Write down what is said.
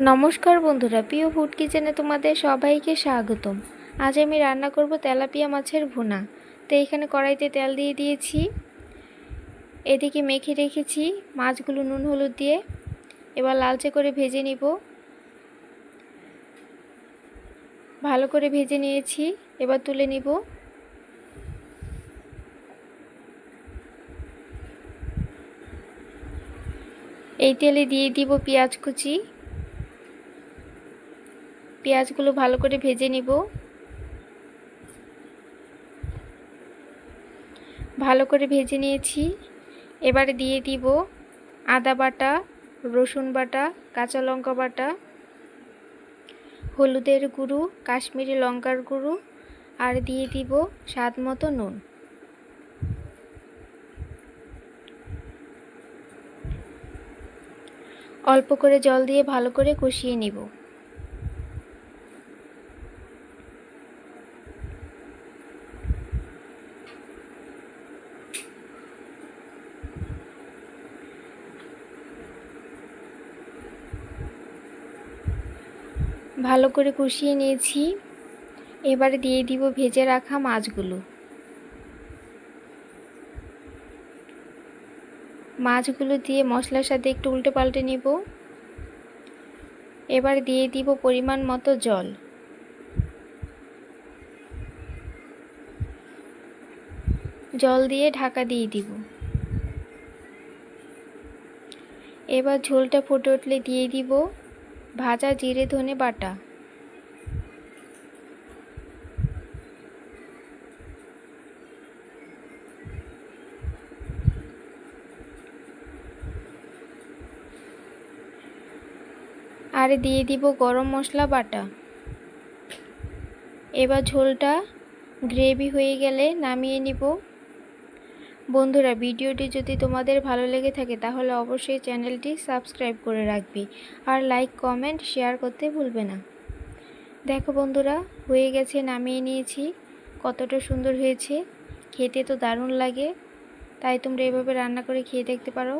নমস্কার বন্ধুরা, প্রিয় ফুড কিচেনে তোমাদের সবাইকে স্বাগতম। আজ আমি রান্না করব তেলাপিয়া মাছের ভুনা। তো এখানে কড়াইতে তেল দিয়ে দিয়েছি। এদিকে মেখে রেখেছি মাছগুলো নুন হলুদ দিয়ে। এবার লালচে করে ভেজে নিব। ভালো করে ভেজে নিয়েছি, এবার তুলে নিব। এই তেলে দিয়ে দিব পেঁয়াজ কুচি। পেঁয়াজগুলো ভালো করে ভেজে নিব। ভালো করে ভেজে নিয়েছি। এবারে দিয়ে দিব আদা বাটা, রসুন বাটা, কাঁচা লঙ্কা বাটা, হলুদের গুঁড়ো, কাশ্মীরি লঙ্কার গুঁড়ো, আর দিয়ে দিব স্বাদ মতো নুন। অল্প করে জল দিয়ে ভালো করে কষিয়ে নিব। ভালো করে কষিয়ে নিয়েছি। এবারে দিয়ে দিব ভেজে রাখা মাছগুলো। মাছগুলো দিয়ে মশলার সাথে একটু উল্টে পাল্টে নিব। এবার দিয়ে দিব পরিমাণ মতো জল। জল দিয়ে ঢাকা দিয়ে দিব। এবার ঝোলটা ফুটে উঠলে দিয়ে দিব ভাজা জিরে ধনে বাটা। আর দিয়ে দিব গরম মশলা বাটা। এবার ঝোলটা গ্রেভি হয়ে গেলে নামিয়ে নিব। বন্ধুরা, ভিডিওটি যদি তোমাদের ভালো লেগে থাকে, তাহলে অবশ্যই চ্যানেলটি সাবস্ক্রাইব করে রাখবে। আর লাইক, কমেন্ট, শেয়ার করতে ভুলবে না। দেখো বন্ধুরা, হয়ে গেছে, নামিয়ে নিয়েছি। কতটা সুন্দর হয়েছে। খেতে তো দারুণ লাগে। তাই তোমরা এভাবে রান্না করে খেয়ে দেখতে পারো।